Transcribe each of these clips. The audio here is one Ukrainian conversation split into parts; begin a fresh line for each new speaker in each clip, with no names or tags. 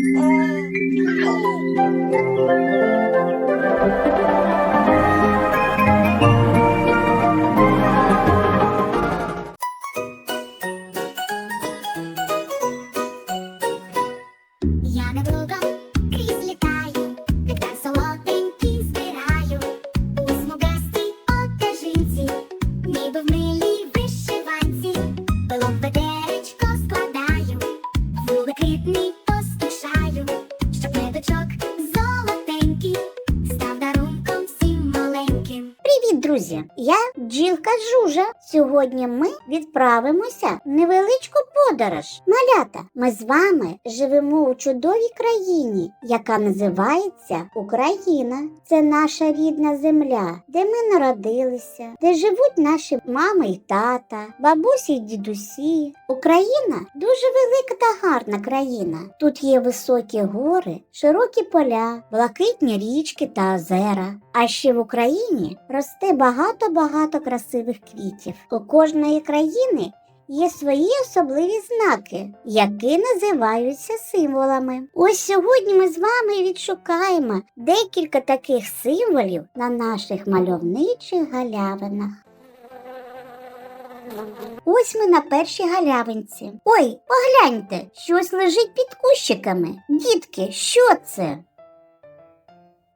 啊！Бджілка Жужа. Сьогодні ми відправимося в невеличку подорож. Малята, ми з вами живемо у чудовій країні, яка називається Україна. Це наша рідна земля, де ми народилися, де живуть наші мами й тата, бабусі й дідусі. Україна дуже велика та гарна країна. Тут є високі гори, широкі поля, блакитні річки та озера. А ще в Україні росте багато-багато красивих квітів. У кожної країни є свої особливі знаки, які називаються символами. Ось сьогодні ми з вами відшукаємо декілька таких символів на наших мальовничих галявинах. Ось ми на першій галявинці. Ой, погляньте, щось лежить під кущиками. Дітки, що це?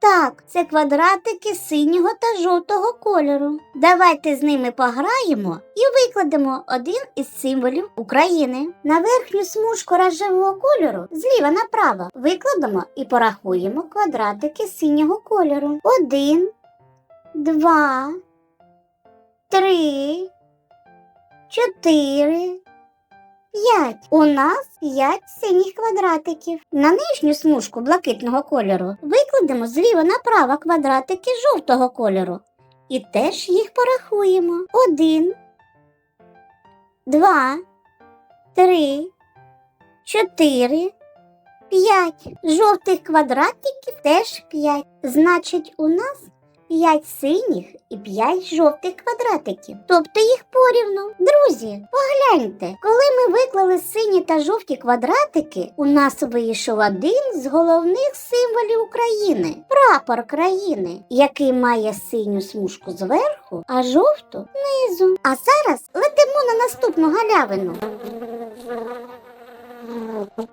Так, це квадратики синього та жовтого кольору. Давайте з ними пограємо і викладемо один із символів України. На верхню смужку рожевого кольору зліва направо викладемо і порахуємо квадратики синього кольору. Один, два, три, чотири. П'ять. У нас п'ять синіх квадратиків. На нижню смужку блакитного кольору викладемо зліва направо квадратики жовтого кольору. І теж їх порахуємо. Один, два, три, чотири, п'ять. Жовтих квадратиків теж п'ять. Значить, у нас п'ять синіх і п'ять жовтих квадратиків. Тобто їх порівну. Друзі, погляньте, коли ми виклали сині та жовті квадратики, у нас вийшов один з головних символів України прапор країни, який має синю смужку зверху, а жовту знизу. А зараз летимо на наступну галявину.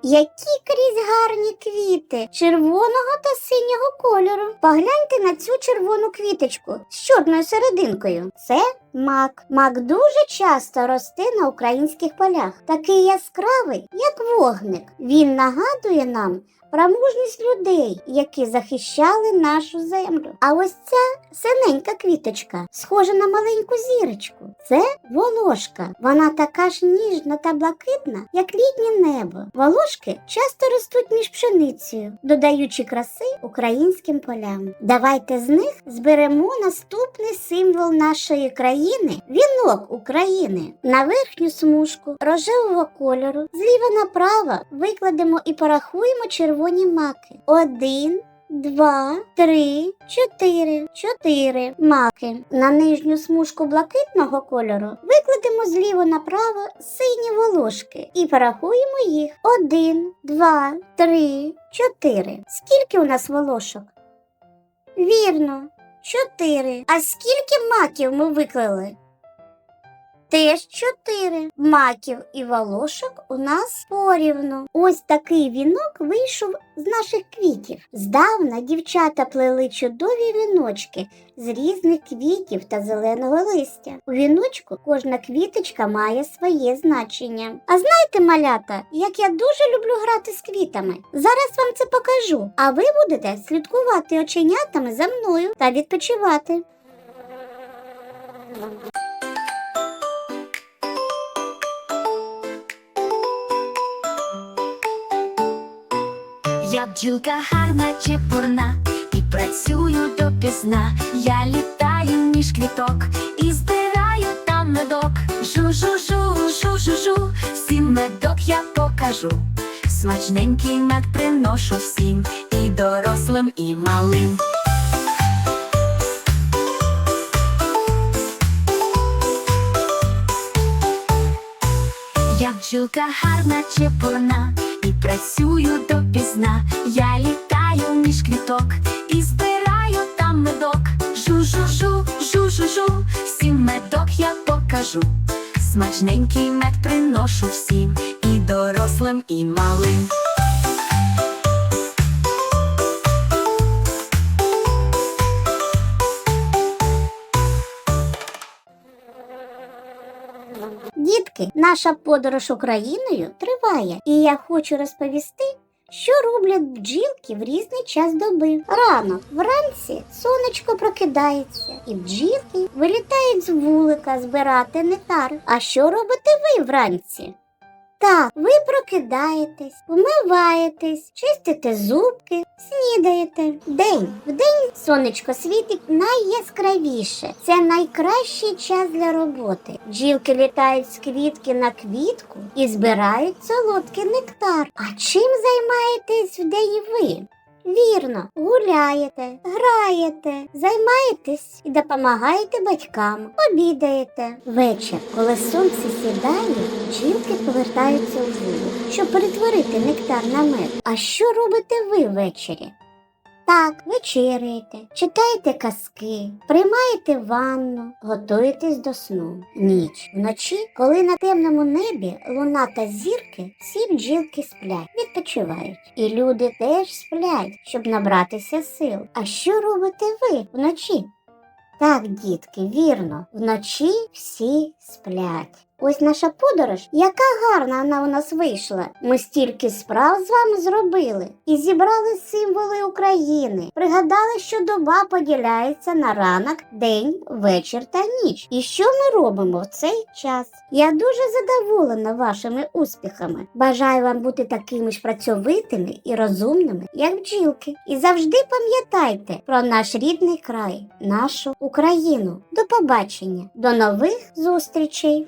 Які крізь гарні квіти червоного та синього кольору. Погляньте на цю червону квіточку з чорною серединкою. Це мак. Мак дуже часто росте на українських полях. Такий яскравий, як вогник. Він нагадує нам про мужність людей, які захищали нашу землю. А ось ця синенька квіточка, схожа на маленьку зірочку. Це волошка. Вона така ж ніжна та блакитна, як літнє небо. Волошки часто ростуть між пшеницею, додаючи краси українським полям. Давайте з них зберемо наступний символ нашої країни вінок України. На верхню смужку рожевого кольору зліва направо викладемо і порахуємо червоні маки. Один. Два, три, чотири, чотири маки. На нижню смужку блакитного кольору викладемо зліво направо сині волошки і порахуємо їх. Один, два, три, чотири. Скільки у нас волошок? Вірно, чотири. А скільки маків ми виклали? Теж чотири маків і волошок у нас порівну. Ось такий вінок вийшов з наших квітів. Здавна дівчата плели чудові віночки з різних квітів та зеленого листя. У віночку кожна квіточка має своє значення. А знаєте, малята, як я дуже люблю грати з квітами. Зараз вам це покажу, а ви будете слідкувати оченятами за мною та відпочивати.
Я бджілка гарна чепурна і працюю допізна. Я літаю між квіток і збираю там медок. Жу-жу-жу, жу-жу-жу, всім медок я покажу. Смачненький мед приношу всім, і дорослим, і малим. Я бджілка гарна чепурна і працюю допізна. Я літаю між квіток і збираю там медок. Жу-жу-жу, жу-жу-жу, всім медок я покажу. Смачненький мед приношу всім, і дорослим, і малим.
Дітки, наша подорож Україною триває, і я хочу розповісти, що роблять бджілки в різний час доби. Рано вранці сонечко прокидається, і бджілки вилітають з вулика збирати нектар. А що робите ви вранці? Так, ви прокидаєтесь, вмиваєтесь, чистите зубки, снідаєте. День в день сонечко світить найяскравіше. Це найкращий час для роботи. Бджілки літають з квітки на квітку і збирають солодкий нектар. А чим займаєтесь вдень ви? Вірно, гуляєте, граєте, займаєтесь і допомагаєте батькам, обідаєте. Вечір, коли сонце сідає, жінки повертаються у вулик, щоб перетворити нектар на мед. А що робите ви ввечері? Так, вечеряєте, читаєте казки, приймаєте ванну, готуєтесь до сну. Ніч вночі, коли на темному небі луна та зірки, всі бджілки сплять, відпочивають. І люди теж сплять, щоб набратися сил. А що робите ви вночі? Так, дітки, вірно, вночі всі сплять. Ось наша подорож, яка гарна вона у нас вийшла. Ми стільки справ з вами зробили і зібрали символи України. Пригадали, що доба поділяється на ранок, день, вечір та ніч. І що ми робимо в цей час? Я дуже задоволена вашими успіхами. Бажаю вам бути такими ж працьовитими і розумними, як бджілки. І завжди пам'ятайте про наш рідний край, нашу Україну. До побачення, до нових зустрічей!